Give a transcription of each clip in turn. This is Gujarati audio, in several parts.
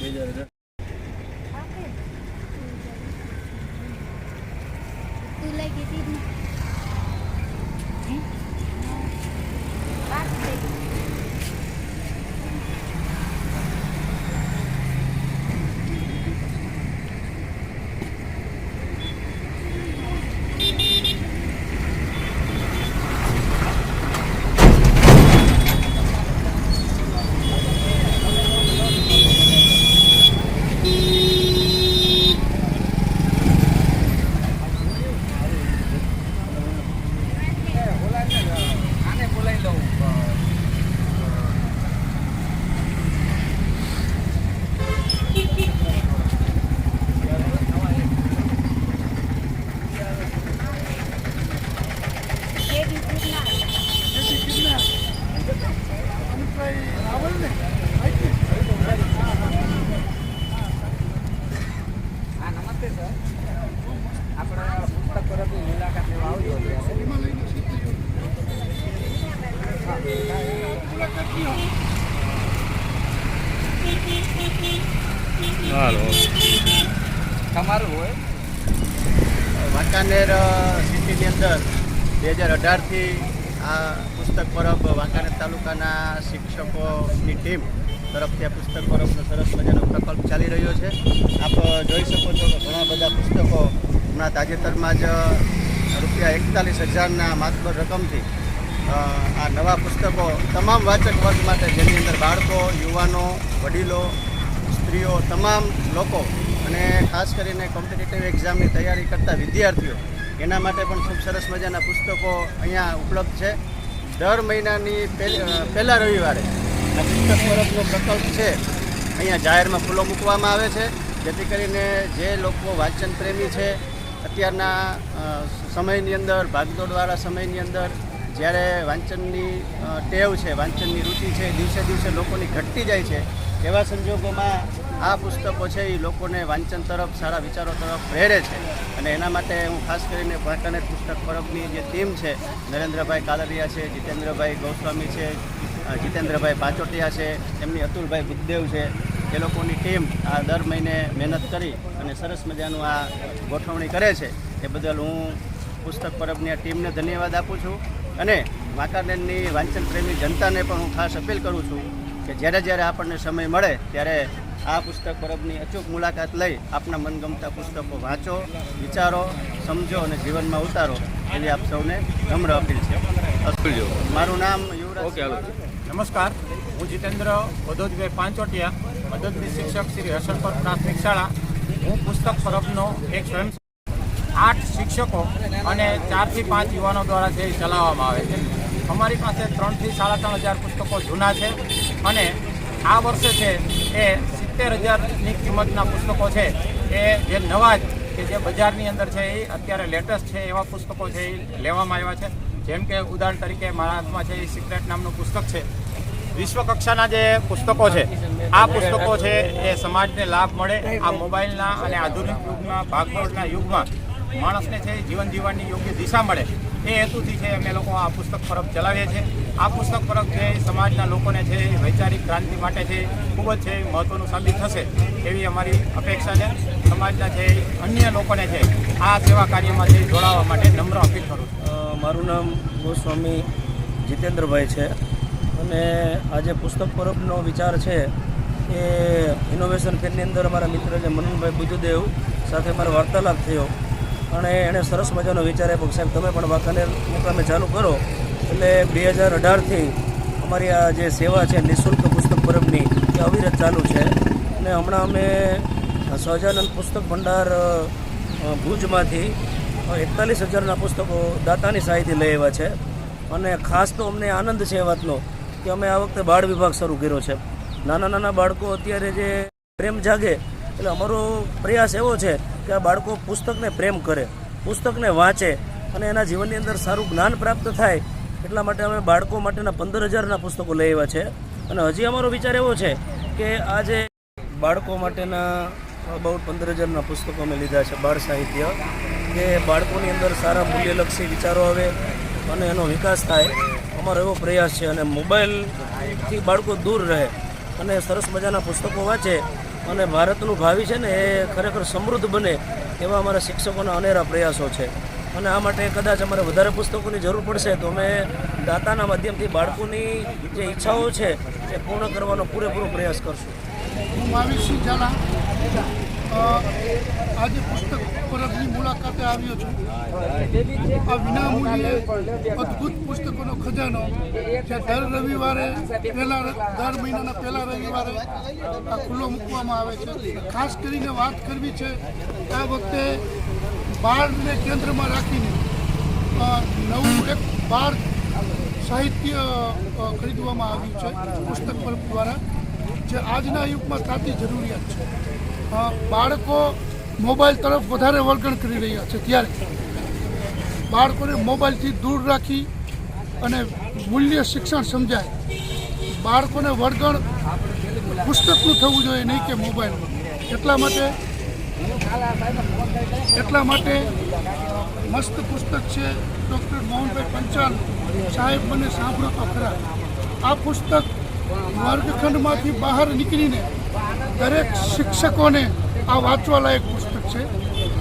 Belediyelerde તમારું હોય? વાંકાનેર સિટીની અંદર બે હજાર અઢારથી આ પુસ્તક પરબ વાંકાનેર તાલુકાના શિક્ષકોની ટીમ તરફથી આ પુસ્તક પરબનો સરસ મજાનો પ્રકલ્પ ચાલી રહ્યો છે. આપ જોઈ શકો છો કે ઘણા બધા પુસ્તકો હમણાં તાજેતરમાં જ રૂપિયા એકતાલીસ હજારના માત્ર રકમથી આ નવા પુસ્તકો તમામ વાચક વર્ગ માટે જેની અંદર બાળકો, યુવાનો, વડીલો, સ્ત્રીઓ, તમામ લોકો અને ખાસ કરીને કોમ્પિટિટિવ એક્ઝામની તૈયારી કરતા વિદ્યાર્થીઓ, એના માટે પણ ખૂબ સરસ મજાના પુસ્તકો અહીંયા ઉપલબ્ધ છે. દર મહિનાની પહેલી રવિવારે આ પુસ્તક પરબનો પ્રકલ્પ છે, અહીંયા જાહેરમાં ખુલ્લો મૂકવામાં આવે છે. જેથી કરીને જે લોકો વાંચન પ્રેમી છે, અત્યારના સમયની અંદર, ભાગદોડવાળા સમયની અંદર જ્યારે વાંચનની ટેવ છે, વાંચનની રુચિ છે, દિવસે દિવસે લોકોની ઘટતી જાય છે, એવા સંજોગોમાં આ પુસ્તકો છે એ લોકોને વાંચન તરફ, સારા વિચારો તરફ પ્રેરે છે. અને એના માટે હું ખાસ કરીને વાંકાનેર પુસ્તક પરબની જે ટીમ છે, નરેન્દ્રભાઈ કાલરિયા છે, જીતેન્દ્રભાઈ ગોસ્વામી છે જીતેન્દ્રભાઈ પાચોટિયા છે, એમની અતુલભાઈ બુદ્ધદેવ છે, એ લોકોની ટીમ આ દર મહિને મહેનત કરી અને સરસ મજાનું આ ગોઠવણી કરે છે. એ બદલ હું પુસ્તક પરબની આ ટીમને ધન્યવાદ આપું છું. અને વાંકાનેરની વાંચન પ્રેમી જનતાને પણ હું ખાસ અપીલ કરું છું કે જ્યારે જ્યારે આપણને સમય મળે ત્યારે આ પુસ્તક પરબની અચૂક મુલાકાત લઈ આપના મનગમતા પુસ્તકો વાંચો વિચારો સમજો અને જીવનમાં ઉતારો એવી આપ સૌને નમ્ર અપીલ છે. મારું નામ યુવરાજ નમસ્કાર. હું જીતેન્દ્ર વધોજભાઈ પાંચોટિયા મદદની શિક્ષક શ્રી હર્ષલપર પ્રાથમિક શાળા. હું પુસ્તક પરબનો એક સ્વયં આઠ શિક્ષકો અને ચારથી પાંચ યુવાનો દ્વારા જે ચલાવવામાં આવે છે. અમારી પાસે ત્રણથી સાડા ત્રણ હજાર પુસ્તકો જૂના છે અને આ વર્ષે છે એ સિત્તેર હજારની કિંમતના પુસ્તકો છે. એ જે નવા કે જે બજારની અંદર છે એ અત્યારે લેટેસ્ટ છે એવા પુસ્તકો છે એ લેવામાં આવ્યા છે. જેમ કે ઉદાહરણ તરીકે મારા હાથમાં છે એ સિક્રેટ નામનું પુસ્તક છે. વિશ્વ કક્ષાના જે પુસ્તકો છે, આ પુસ્તકો છે એ સમાજને લાભ મળે આ મોબાઈલના અને આધુનિક યુગમાં, ભાગદોડના યુગમાં માણસને છે જીવન જીવવાની યોગ્ય દિશા મળે એ હેતુથી છે અમે લોકો આ પુસ્તક પરબ ચલાવીએ છીએ. આ પુસ્તક પરબ છે સમાજના લોકોને છે વૈચારિક ક્રાંતિ માટે છે ખૂબ જ છે મહત્ત્વનું સાબિત થશે એવી અમારી અપેક્ષા છે. સમાજના છે અન્ય લોકોને છે આ સેવા કાર્યમાં છે જોડાવા માટે નમ્ર અપીલ કરું મારું નામ ગોસ્વામી જીતેન્દ્રભાઈ છે અને આજે પુસ્તક પરબનો વિચાર છે એ ઇનોવેશન ફેરની અંદર અમારા મિત્ર છે મનનભાઈ બુજુદેવ સાથે મારો વાર્તાલાપ થયો. અને એણે સરસ મજાનો વિચાર આપ્યો સાહેબ, તમે પણ વાંકાનેર મુકામે ચાલુ કરો. એટલે બે હજાર અઢારથી અમારી આ જે સેવા છે, નિઃશુલ્ક પુસ્તક પરબની, એ અવિરત ચાલુ છે. અને હમણાં અમે સહજાનંદ પુસ્તક ભંડાર ભુજમાંથી એકતાલીસ હજારના પુસ્તકો દાતાની સહાયથી લઈ આવ્યા છે. અને ખાસ તો અમને આનંદ છે એ વાતનો કે અમે આ વખતે બાળ વિભાગ શરૂ કર્યો છે. નાના નાના બાળકો અત્યારે જે પ્રેમ જાગે, એટલે અમારો પ્રયાસ એવો છે કે આ બાળકો પુસ્તકને પ્રેમ કરે, પુસ્તકને વાંચે અને એના જીવનની અંદર સારું જ્ઞાન પ્રાપ્ત થાય, એટલા માટે અમે બાળકો માટેના પંદર હજારના પુસ્તકો લઈ આવ્યા છે. અને હજી અમારો વિચાર એવો છે કે આ જે બાળકો માટેના અબાઉટ પંદર હજારના પુસ્તકો અમે લીધા છે બાળ સાહિત્ય, કે બાળકોની અંદર સારા મૂલ્યલક્ષી વિચારો આવે અને એનો વિકાસ થાય. અમારો એવો પ્રયાસ છે અને મોબાઈલથી બાળકો દૂર રહે અને સરસ મજાના પુસ્તકો વાંચે અને ભારતનું ભાવિ છે ને એ ખરેખર સમૃદ્ધ બને એવા અમારા શિક્ષકોના અનેરા પ્રયાસો છે. અને આ માટે કદાચ અમારે વધારે પુસ્તકોની જરૂર પડશે તો અમે દાતાના માધ્યમથી બાળકોની જે ઈચ્છાઓ છે એ પૂર્ણ કરવાનો પૂરેપૂરો પ્રયાસ કરશું. હું આજે પુસ્તક પરબની મુલાકાતે આવ્યો છું. આ વિનામૂલ્યે અદ્ભુત પુસ્તકોનો ખજાનો જે દર રવિવારે પહેલા દર મહિનાના પહેલા રવિવારે આ ખુલ્લો મૂકવામાં આવે છે. ખાસ કરીને વાત કરવી છે આ વખતે બાળને કેન્દ્રમાં રાખીને નવું એક બાળ સાહિત્ય ખરીદવામાં આવ્યું છે પુસ્તક પર દ્વારા, જે આજના યુગમાં તાતી જરૂરિયાત છે. બાળકો મોબાઈલ તરફ વધારે વળગણ કરી રહ્યા છે ત્યારે બાળકોને મોબાઈલથી દૂર રાખી અને મૂલ્ય શિક્ષણ સમજાય. બાળકોને વળગણ પુસ્તકનું થવું જોઈએ, નહીં કે મોબાઈલનું. એટલા માટે એટલા માટે મસ્ત પુસ્તક છે ડૉક્ટર મોહનભાઈ પંચાલ. સાહેબ, મને સાંભળો તો ખરા. આ પુસ્તક વર્ગખંડમાંથી બહાર નીકળીને દરેક શિક્ષકોને આ વાંચવા લાયક પુસ્તક છે.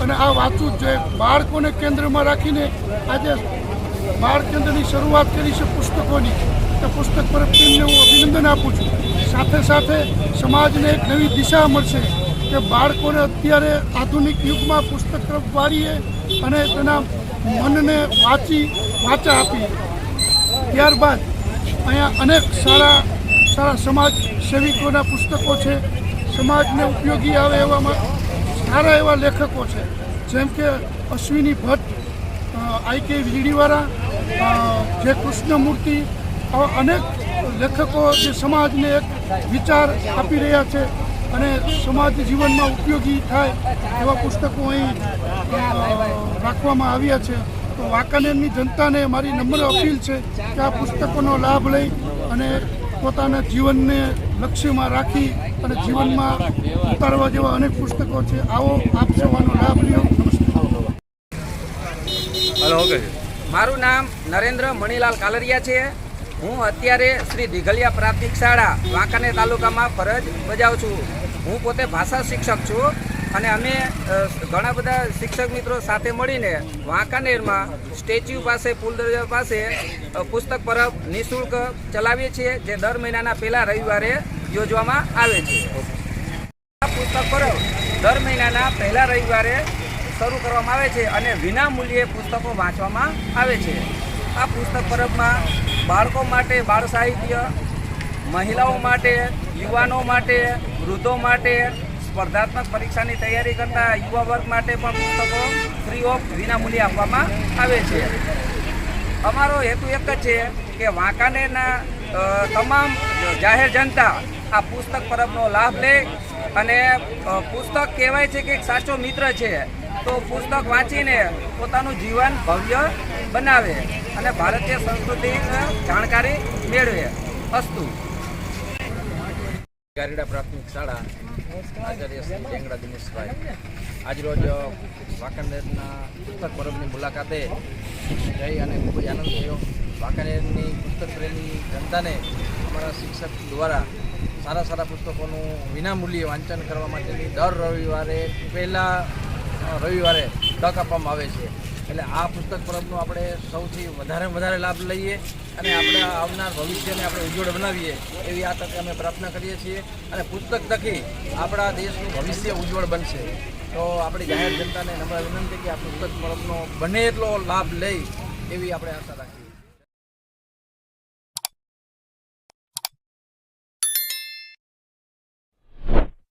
અને આ વાંચવું જ જોઈએ. બાળકોને કેન્દ્રમાં રાખીને આજે બાળ કેન્દ્રની શરૂઆત કરી છે પુસ્તકોની. તે પુસ્તક પર ટીમને હું અભિનંદન આપું છું. સાથે સાથે સમાજને એક નવી દિશા મળશે કે બાળકોને અત્યારે આધુનિક યુગમાં પુસ્તક તરફ વાળીએ અને તેના મનને વાંચી, વાંચા આપીએ. ત્યારબાદ અહીંયા અનેક સારા સારા સમાજ સેવિકોના પુસ્તકો છે. સમાજને ઉપયોગી આવે એવામાં સારા એવા લેખકો છે. જેમ કે અશ્વિની ભટ્ટ આઈ કે વીડીવાળા જે કૃષ્ણમૂર્તિ આવા અનેક લેખકો જે સમાજને એક વિચાર આપી રહ્યા છે અને સમાજ જીવનમાં ઉપયોગી થાય એવા પુસ્તકો અહીં રાખવામાં આવ્યા છે. તો વાંકાનેરની જનતાને મારી નમ્ર અપીલ છે કે આ પુસ્તકોનો લાભ લઈ અને પોતાના જીવનને લક્ષ્યમાં રાખી અને જીવનમાં ઉતારવા જેવા અનેક પુસ્તકો છે. આવો આપ સેવાનો લાભ લ્યો. નમસ્કાર. Hello okay. છે મારું નામ નરેન્દ્ર મણીલાલ કાલરિયા છે. હું અત્યારે શ્રી દિઘલિયા પ્રાથમિક શાળા વાંકાનેર તાલુકામાં ફરજ બજાવું છું. હું પોતે ભાષા શિક્ષક છું. અને અમે ઘણા બધા શિક્ષક મિત્રો સાથે મળીને વાંકાનેરમાં સ્ટેચ્યુ પાસે, પુલ પાસે પુસ્તક પરબ નિઃશુલ્ક ચલાવીએ છીએ, જે દર મહિનાના પહેલા રવિવારે યોજવામાં આવે છે. પુસ્તક પરબ દર મહિનાના પહેલા રવિવારે શરૂ કરવામાં આવે છે અને વિના મૂલ્યે પુસ્તકો વાંચવામાં આવે છે. આ પુસ્તક પરબમાં બાળકો માટે બાળ સાહિત્ય, મહિલાઓ માટે, યુવાનો માટે, વૃદ્ધો માટે સ્પર્ધાત્મક પરીક્ષાની તૈયારી કરતા યુવા વર્ગ માટે પણ પુસ્તકો ફ્રી ઓફ વિનામૂલ્ય આપવામાં આવે છે. અમારો હેતુ એક જ છે કે વાંકાનેરના તમામ જાહેર જનતા આ પુસ્તક પરબનો લાભ લે અને પુસ્તક કહેવાય છે કે એક સાચો મિત્ર છે. તો પુસ્તક વાંચીને પોતાનું જીવન ભવ્ય બનાવે અને ભારતીય સંસ્કૃતિ જાણકારી મેળવે. અસ્તુ. ગારીડા પ્રાથમિક શાળા આચાર્ય જેંગડા દિનેશભાઈ આજરોજ વાંકાનેરના પુસ્તક પર્વની મુલાકાતે જઈ અને ખૂબ જ આનંદ થયો વાંકાનેરની પુસ્તક પ્રેમી જનતાને અમારા શિક્ષક દ્વારા સારા સારા પુસ્તકોનું વિનામૂલ્યે વાંચન કરવા માટેની દર રવિવારે પહેલા રવિવારે તક આપવામાં આવે છે એટલે આ પુસ્તક પરબનો આપણે સૌથી વધારે વધારે લાભ લઈએ અને આપણે આવનાર ભવિષ્યને આપણે ઉજ્જવળ બનાવીએ એવી આ તકે અમે પ્રાર્થના કરીએ છીએ. અને પુસ્તક થકી આપણા દેશનું ભવિષ્ય ઉજ્જવળ બનશે. તો આપણી જાહેર જનતાને નમ્ર વિનંતી કે આ પુસ્તક પરબનો બને એટલો લાભ લઈ એવી આપણે આશા રાખીએ.